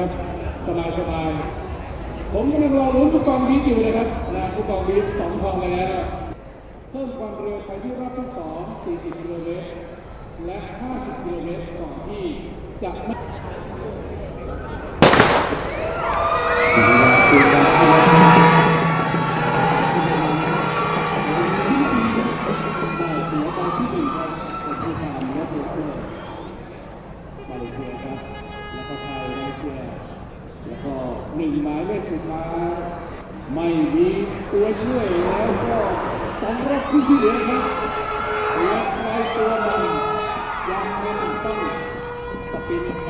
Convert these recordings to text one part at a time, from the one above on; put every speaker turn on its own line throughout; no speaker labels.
นะครับ สบายสบายผมกำลังรอลุ้นผู้กองบีทอยู่นะครับนะผู้กองบีทสองทองไปแล้วเพิ่มความเร็วไปที่รอบที่2 40กิโลเมตรและ 50กิโลเมตรก่อนที่จะ หนึ่งหมายเลขสุดท้ายไม่มีตัวช่วยแล้วก็สำหรับผู้ที่เหลือครับและใครตัวมันยังไม่ต้องสปินแข่งกัน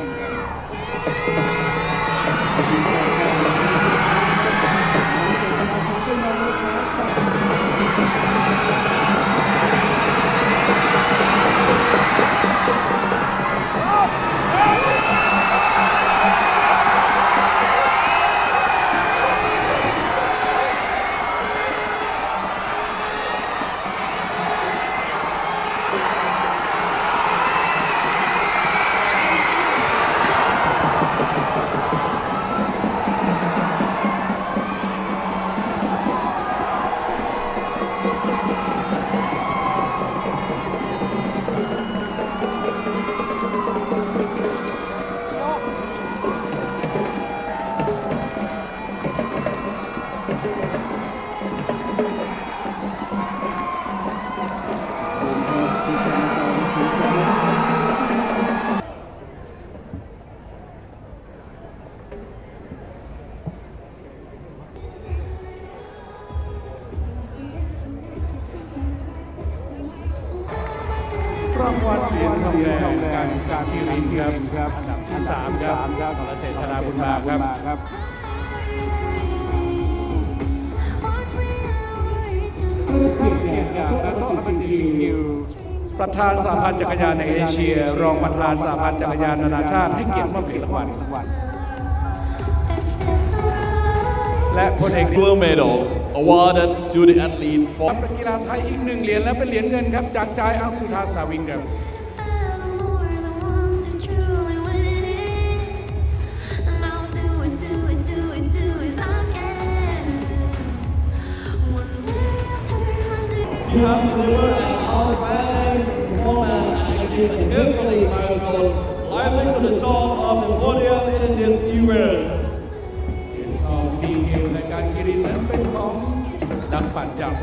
รางวัลเหรียญทองแดงการการที่รินครับอันดับที่สามครับของเกษตรธนาบุญมาครับเกียรติอย่างดรอัมสิงกิวประธานสหพันธ์จักรยานในเอเชีย รองประธานสหพันธ์จักรยานนานาชาติให้เกียรติมอบเหรียญรางวัล และพลเอก
Silver medal awarded to the athlete for
นักกีฬาไทยอีกหนึ่งเหรียญและเป็นเหรียญเงินครับ จากจายอังสุธาสาวินครับ
You have delivered an outstanding performance and achieved a history milestone, rising to the top of the podium in this new
เหรียญทองซีเกมในการกีรินนั้นเป็นของนักปั่นจาก